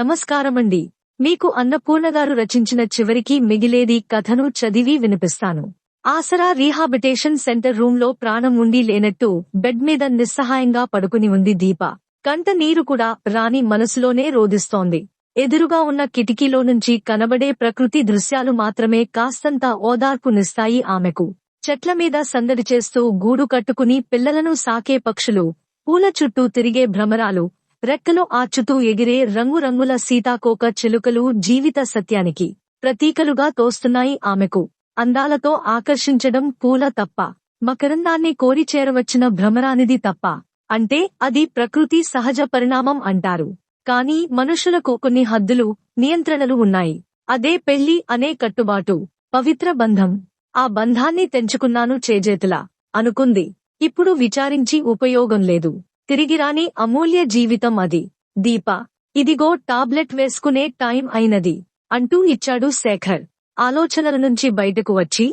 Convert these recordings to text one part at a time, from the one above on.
నమస్కారమండి. మీకు అన్నపూర్ణగారు రచించిన చివరికి మిగిలేది కథను చదివి వినిపిస్తాను. ఆసరా రీహాబిటేషన్ సెంటర్ రూంలో ప్రాణం ఉండి లేనట్టు బెడ్ మీద నిస్సహాయంగా పడుకుని ఉంది దీప. కంట నీరు కూడా రాణి మనసులోనే రోదిస్తోంది ఎదురుగా ఉన్న కిటికీలో నుంచి కనబడే ప్రకృతి దృశ్యాలు మాత్రమే కాస్తంత ఓదార్పునిస్తాయి ఆమెకు. చెట్ల మీద సందడి చేస్తూ గూడు కట్టుకుని పిల్లలను సాకే పక్షులు పూల చుట్టూ తిరిగే భ్రమరాలు రెక్కలు ఆచుతూ ఎగిరే రంగురంగుల సీతాకోక చిలుకలు జీవిత సత్యానికి ప్రతీకలుగా తోస్తున్నాయి ఆమెకు. అందాలతో ఆకర్షించడం పూల తప్ప మకరందాన్ని కోరి చేరవచ్చిన భ్రమరానిది తప్ప అంటే అది ప్రకృతి సహజ పరిణామం అంటారు. కానీ మనుషులకు కొన్ని హద్దులు నియంత్రణలు ఉన్నాయి. అదే పెళ్ళి అనే కట్టుబాటు పవిత్ర బంధం. ఆ బంధాన్ని తెంచుకున్నాను చేజేతులా అనుకుంది. ఇప్పుడు విచారించి ఉపయోగం లేదు. తిరిగిరాని అమూల్య జీవితం అది. దీప ఇదిగో టాబ్లెట్ వేసుకునే టైం అయినది అంటూ ఇచ్చాడు శేఖర్. ఆలోచనల నుంచి బయటకు వచ్చి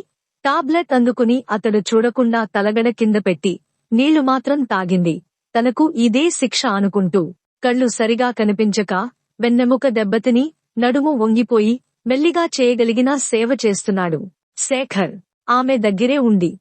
టాబ్లెట్ అందుకుని అతడు చూడకుండా తలగడ కింద పెట్టి నీళ్ళు మాత్రం తాగింది. తనకు ఇదే శిక్ష అనుకుంటూ కళ్ళు సరిగా కనిపించక వెన్నెముక దెబ్బతిని నడుము వంగిపోయి మెల్లిగా చేయగలిగిన సేవ చేస్తున్నాడు. శేఖర్ ఆమె దగ్గరే ఉండి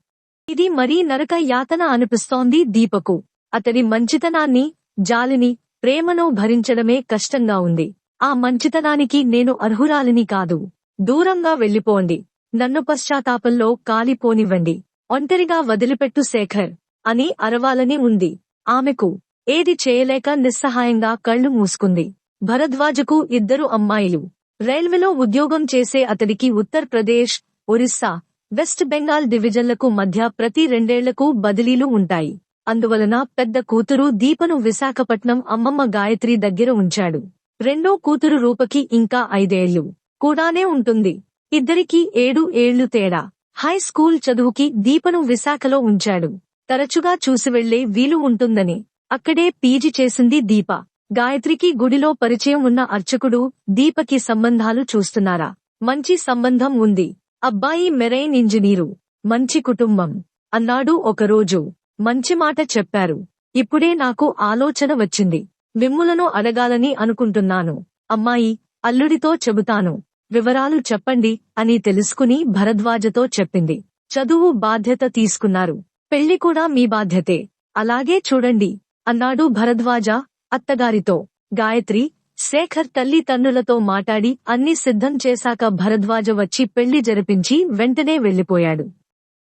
ఇది మరీ నరక యాతన అనిపిస్తోంది దీపకు. అతడి మంచితనాన్ని జాలిని ప్రేమను భరించడమే కష్టంగా ఉంది. ఆ మంచితనానికి నేను అర్హురాలిని కాదు. దూరంగా వెళ్ళిపోండి నన్ను పశ్చాత్తాపంలో కాలిపోనివ్వండి. ఒంటరిగా వదిలిపెట్టు శేఖర్ అని అరవాలని ఉంది. ఆమెకు ఏది చేయలేక నిస్సహాయంగా కళ్ళు మూసుకుంది. భరద్వాజకు ఇద్దరు అమ్మాయిలు. రైల్వేలో ఉద్యోగం చేసే అతడికి ఉత్తరప్రదేశ్ ఒరిస్సా వెస్ట్ బెంగాల్ డివిజన్లకు మధ్య ప్రతి రెండేళ్ళకు బదిలీలు ఉంటాయి. అందువలన పెద్ద కూతురు దీపను విశాఖపట్నం అమ్మమ్మ గాయత్రి దగ్గర ఉంచాడు. రెండో కూతురు రూపకి ఇంకా ఐదేళ్ళు కూడానే ఉంటుంది. ఇద్దరికీ ఏడు ఏళ్ళు తేడా. హై స్కూల్ చదువుకి దీపను విశాఖలో ఉంచాడు. తరచుగా చూసి వెళ్ళే వీలు ఉంటుందని. అక్కడే పీజీ చేసింది దీప. గాయత్రికి గుడిలో పరిచయం ఉన్న అర్చకుడు దీపకి సంబంధాలు చూస్తున్నారా? మంచి సంబంధం ఉంది. అబ్బాయి మెరైన్ ఇంజనీరు. మంచి కుటుంబం. అన్నాడు ఒకరోజు. మంచి మాట చెప్పారు. ఇప్పుడే నాకు ఆలోచన వచ్చింది. మిమ్ములను అడగాలని అనుకుంటున్నాను. అమ్మాయి అల్లుడితో చెబుతాను. వివరాలు చెప్పండి అని తెలుసుకుని భరద్వాజతో చెప్పింది. చదువు బాధ్యత తీసుకున్నారు. పెళ్ళి కూడా మీ బాధ్యతే. అలాగే చూడండి అన్నాడు భరద్వాజ అత్తగారితో. గాయత్రి శేఖర్ తల్లి తన్నులతో మాట్లాడి అన్ని సిద్ధం చేశాక భరద్వాజ వచ్చి పెళ్ళి జరిపించి వెంటనే వెళ్ళిపోయాడు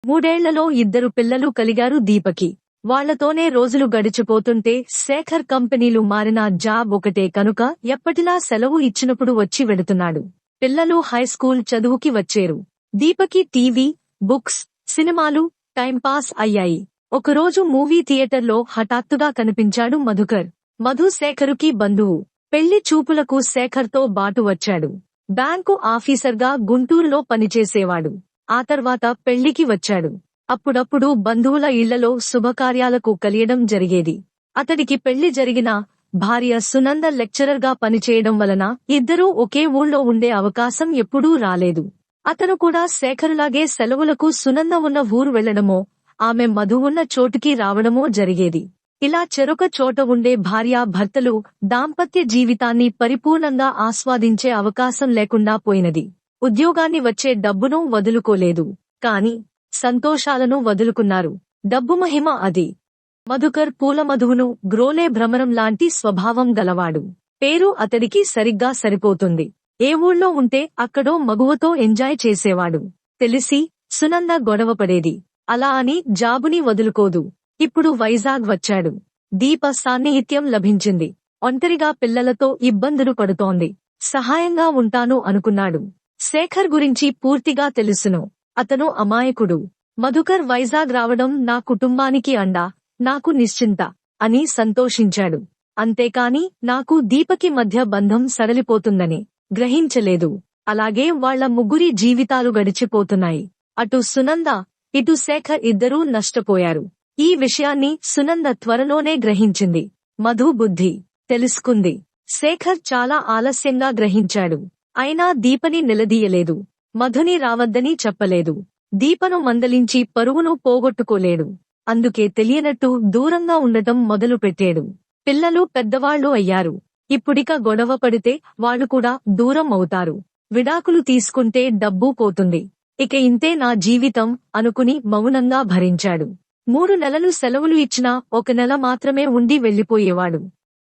మూడేళ్ళలో ఇద్దరు పిల్లలు కలిగారు దీపకి. వాళ్ళతోనే రోజులు గడిచిపోతుంటే శేఖర్ కంపెనీలు మారిన జాబ్ ఒకటే కనుక ఎప్పటిలా సెలవు ఇచ్చినప్పుడు వచ్చి వెడుతున్నాడు పిల్లలు హైస్కూల్ చదువుకి వచ్చేరు. దీపకి టీవీ బుక్స్ సినిమాలు టైంపాస్ అయ్యాయి. ఒకరోజు మూవీ థియేటర్లో హఠాత్తుగా కనిపించాడు మధుకర్. మధు శేఖరుకి బంధువు. పెళ్ళి చూపులకు శేఖర్తో బాటు వచ్చాడు. బ్యాంకు ఆఫీసర్గా గుంటూరులో పనిచేసేవాడు. ఆ తర్వాత పెళ్ళికి వచ్చాడు. అప్పుడప్పుడు బంధువుల ఇళ్ళలో శుభకార్యాలకు కలియడం జరిగేది. అతడికి పెళ్ళి జరిగిన భార్య సునంద లెక్చరర్గా పనిచేయడం వలన ఇద్దరూ ఒకే ఊళ్ళో ఉండే అవకాశం ఎప్పుడూ రాలేదు. అతను కూడా శేఖరులాగే సెలవులకు సునంద ఉన్న ఊరు వెళ్ళడమో ఆమె మధు ఉన్న చోటుకి రావడమో జరిగేది. ఇలా చెరొక చోట ఉండే భార్య భర్తలు దాంపత్య జీవితాన్ని పరిపూర్ణంగా ఆస్వాదించే అవకాశం లేకుండా పోయినది. ఉద్యోగాన్ని వచ్చే డబ్బును వదులుకోలేదు. కాని సంతోషాలను వదులుకున్నారు. డబ్బు మహిమ అది. మధుకర్ పూలమధువును గ్రోలే భ్రమరం లాంటి స్వభావం గలవాడు. పేరు అతడికి సరిగ్గా సరిపోతుంది. ఏ ఊళ్ళో ఉంటే అక్కడో మగువతో ఎంజాయ్ చేసేవాడు. తెలిసి సునంద గొడవపడేది అలా అని జాబుని వదులుకోదు. ఇప్పుడు వైజాగ్ వచ్చాడు. దీప సాన్నిహిత్యం లభించింది. ఒంటరిగా పిల్లలతో ఇబ్బందులు పడుతోంది. సహాయంగా ఉంటాను అనుకున్నాడు. శేఖర్ గురించి పూర్తిగా తెలుసును. అతను అమాయకుడు. మధుకర్ వైజాగ్ రావడం నా కుటుంబానికి అండా నాకు నిశ్చింత అని సంతోషించాడు. అంతేకాని నాకు దీపకి మధ్య బంధం సడలిపోతుందని గ్రహించలేదు. అలాగే వాళ్ళ ముగ్గురి జీవితాలు గడిచిపోతున్నాయి. అటు సునంద ఇటు శేఖర్ ఇద్దరూ నష్టపోయారు. ఈ విషయాన్ని సునంద త్వరలోనే గ్రహించింది. మధు బుద్ధి తెలుసుకుంది. శేఖర్ చాలా ఆలస్యంగా గ్రహించాడు. అయినా దీపని నిలదీయలేదు. మధుని రావద్దని చెప్పలేదు. దీపను మందలించి పరువును పోగొట్టుకోలేడు. అందుకే తెలియనట్టు దూరంగా ఉండటం మొదలుపెట్టాడు. పిల్లలు పెద్దవాళ్ళు అయ్యారు. ఇప్పుడిక గొడవ పడితే వాళ్ళు కూడా దూరం అవుతారు. విడాకులు తీసుకుంటే డబ్బు పోతుంది. ఇక ఇంతే నా జీవితం అనుకుని మౌనంగా భరించాడు. మూడు నెలలు సెలవులు ఇచ్చినా ఒక నెల మాత్రమే ఉండి వెళ్ళిపోయేవాడు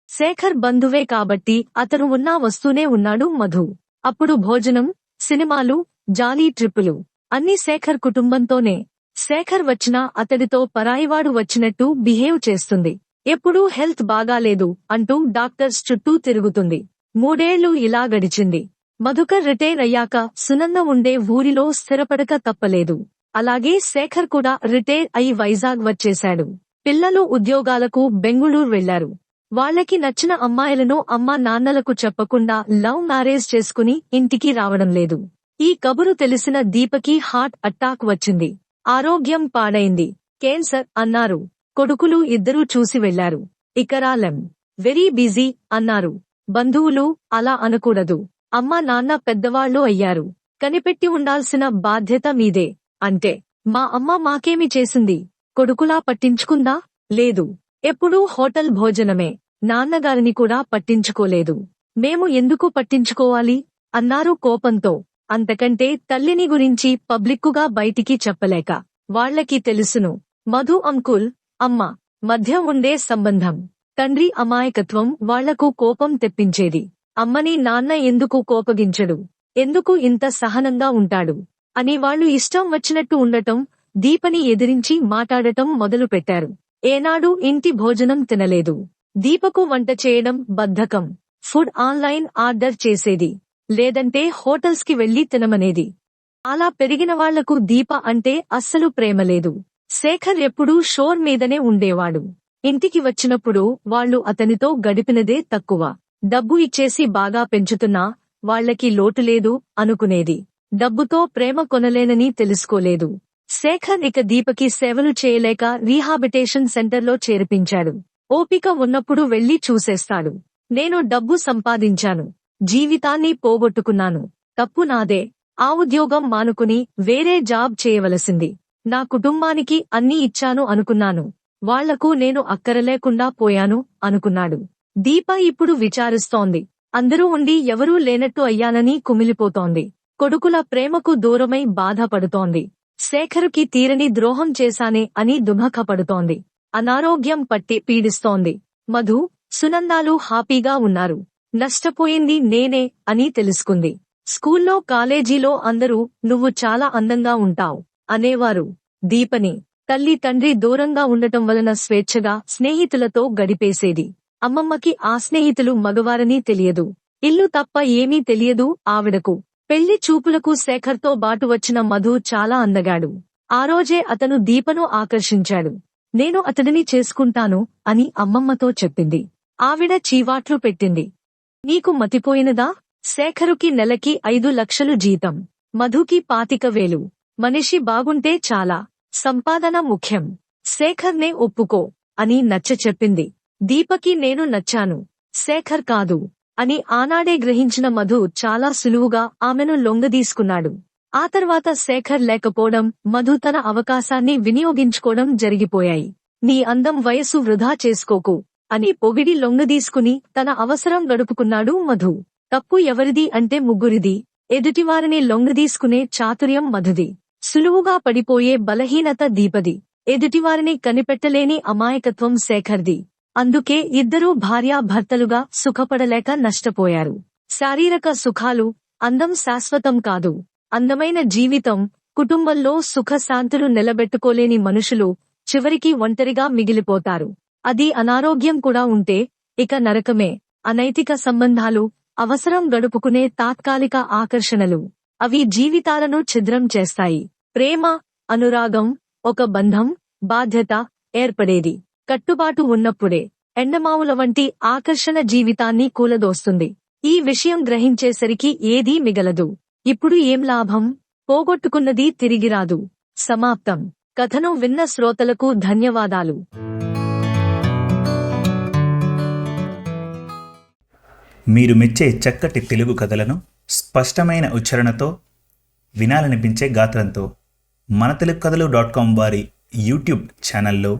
శేఖర్ బంధువే కాబట్టి అతను ఉన్నా వస్తూనే ఉన్నాడు మధు. అప్పుడు భోజనం సినిమాలు జాలీ ట్రిప్పులు. అన్ని శేఖర్ కుటుంబంతోనే. శేఖర్ వచ్చినా అతడితో పరాయివాడు వచ్చినట్టు బిహేవ్ చేస్తుంది. ఎప్పుడూ హెల్త్ బాగాలేదు అంటూ డాక్టర్స్ చుట్టూ తిరుగుతుంది. మూడేళ్ళు ఇలా గడిచింది. మధుకర్ రిటైర్ అయ్యాక సునంద ఉండే ఊరిలో స్థిరపడక తప్పలేదు. అలాగే శేఖర్ కూడా రిటైర్ అయి వైజాగ్ వచ్చేశాడు. పిల్లలు ఉద్యోగాలకు బెంగుళూరు వెళ్ళారు వాళ్ళకి నచ్చిన అమ్మాయిలను అమ్మా నాన్నలకు చెప్పకుండా లవ్ మ్యారేజ్ చేసుకుని ఇంటికి రావడం లేదు. ఈ కబురు తెలిసిన దీపకి హార్ట్ అటాక్ వచ్చింది. ఆరోగ్యం పాడైంది. కేన్సర్ అన్నారు. కొడుకులు ఇద్దరూ చూసి వెళ్ళారు. ఇకరాలెం వెరీ బిజీ అన్నారు. బంధువులు అలా అనకూడదు. అమ్మా నాన్న పెద్దవాళ్ళు అయ్యారు. కనిపెట్టి ఉండాల్సిన బాధ్యత మీదే. అంటే మా అమ్మ మాకేమి చేసింది? కొడుకులా పట్టించుకుందా? లేదు. ఎప్పుడూ హోటల్ భోజనమే. నాన్నగారిని కూడా పట్టించుకోలేదు. మేము ఎందుకు పట్టించుకోవాలి? అన్నారు కోపంతో. అంతకంటే తల్లిని గురించి పబ్లిక్కుగా బయటికి చెప్పలేక. వాళ్ళకి తెలుసును. మధు అంకుల్ అమ్మ మధ్య ఉండే సంబంధం. తండ్రి అమాయకత్వం వాళ్ళకు కోపం తెప్పించేది. అమ్మని నాన్న ఎందుకు కోపగించడు? ఎందుకు ఇంత సహనంగా ఉంటాడు? అని వాళ్ళు ఇష్టం వచ్చినట్టు ఉండటం దీపని ఎదిరించి మాట్లాడటం మొదలుపెట్టారు. ఏనాడు ఇంటి భోజనం తినలేదు. దీపకు వంట చేయడం బద్ధకం. ఫుడ్ ఆన్లైన్ ఆర్డర్ చేసేది. లేదంటే హోటల్స్కి వెళ్ళి తినమనేది. అలా పెరిగిన వాళ్ళకు దీప అంటే అస్సలు ప్రేమ లేదు. శేఖర్ ఎప్పుడూ షోర్ మీదనే ఉండేవాడు. ఇంటికి వచ్చినప్పుడు వాళ్ళు అతనితో గడిపినదే తక్కువ. డబ్బు ఇచ్చేసి బాగా పెంచుతున్నా వాళ్ళకి లోటు లేదు అనుకునేది. డబ్బుతో ప్రేమ కొనలేనని తెలుసుకోలేదు. శేఖర్ ఇక దీపకి సేవలు చేయలేక రీహాబిటేషన్ సెంటర్లో చేర్పించాడు. ఓపిక ఉన్నప్పుడు వెళ్ళి చూసేస్తాడు. నేను డబ్బు సంపాదించాను. జీవితాన్ని పోగొట్టుకున్నాను. తప్పు నాదే. ఆ ఉద్యోగం మానుకుని వేరే జాబ్ చేయవలసింది. నా కుటుంబానికి అన్నీ ఇచ్చాను అనుకున్నాను. వాళ్ళకు నేను అక్కరలేకుండా పోయాను అనుకున్నాడు. దీప ఇప్పుడు విచారిస్తోంది. అందరూ ఉండి ఎవరూ లేనట్టు అయ్యానని కుమిలిపోతోంది. కొడుకుల ప్రేమకు దూరమై బాధపడుతోంది. శేఖరుకి తీరని ద్రోహం చేశానే అని దుమఖపడుతోంది అనారోగ్యం పట్టి పీడిస్తోంది. మధు సునందాలు హాపీగా ఉన్నారు. నష్టపోయింది నేనే అని తెలుసుకుంది. స్కూల్లో కాలేజీలో అందరూ నువ్వు చాలా అందంగా ఉంటావు అనేవారు. దీపని తల్లి తండ్రి దూరంగా ఉండటం వలన స్వేచ్ఛగా స్నేహితులతో గడిపేసేది. అమ్మమ్మకి ఆ స్నేహితులు మగవారని తెలియదు. ఇల్లు తప్ప ఏమీ తెలియదు ఆవిడకు. పెళ్ళి చూపులకు శేఖర్తో బాటు వచ్చిన మధు చాలా అందగాడు. ఆ రోజే అతను దీపను ఆకర్షించాడు. నేను అతడిని చేసుకుంటాను అని అమ్మమ్మతో చెప్పింది. ఆవిడ చీవాట్లు పెట్టింది. నీకు మతిపోయినదా? శేఖరుకి నెలకి ఐదు లక్షలు జీతం. మధుకి పాతిక వేలు. మనిషి బాగుంటే చాలా. సంపాదన ముఖ్యం. శేఖర్నే ఒప్పుకో అని నచ్చ చెప్పింది దీపకి నేను నచ్చాను. శేఖర్ కాదు. అని ఆనాడే గ్రహించిన మధు చాలా సులువుగా ఆమెను లొంగదీసుకున్నాడు. ఆ తర్వాత శేఖర్ లేకపోవడం మధు తన అవకాశాన్ని వినియోగించుకోవడం జరిగిపోయాయి. నీ అందం వయస్సు వృధా చేసుకోకు అని పొగిడి లొంగదీసుకుని తన అవసరం గడుపుకున్నాడు మధు. తప్పు ఎవరిది అంటే ముగ్గురిది. ఎదుటివారిని లొంగదీసుకునే చాతుర్యం మధుది. సులువుగా పడిపోయే బలహీనత దీపది. ఎదుటివారిని కనిపెట్టలేని అమాయకత్వం శేఖర్ది. అందుకే ఇద్దరూ భార్యాభర్తలుగా సుఖపడలేక నష్టపోయారు. శారీరక సుఖాలు అందం శాశ్వతం కాదు. అందమైన జీవితం కుటుంబంలో సుఖశాంతులు నిలబెట్టుకోలేని మనుషులు చివరికి ఒంటరిగా మిగిలిపోతారు. అది అనారోగ్యం కూడా ఉంటే ఇక నరకమే. అనైతిక సంబంధాలు అవసరం గడుపుకునే తాత్కాలిక ఆకర్షణలు. అవి జీవితాలను ఛిద్రం చేస్తాయి. ప్రేమ అనురాగం ఒక బంధం బాధ్యత ఏర్పడేది. కట్టుబాటు ఉన్నప్పుడే ఎండమావుల వంటి ఆకర్షణ జీవితాన్ని కూలదోస్తుంది. ఈ విషయం గ్రహించేసరికి ఏదీ మిగలదు. ఇప్పుడు ఏం లాభం? పోగొట్టుకున్నది తిరిగిరాదు సమాప్తం. కథను విన్న శ్రోతలకు ధన్యవాదాలు. మీరు మెచ్చే చక్కటి తెలుగు కథలను స్పష్టమైన ఉచ్చారణతో వినాలనిపించే గాత్రంతో మన తెలుగు కథలు డాట్ కామ్ వారి యూట్యూబ్ ఛానల్లో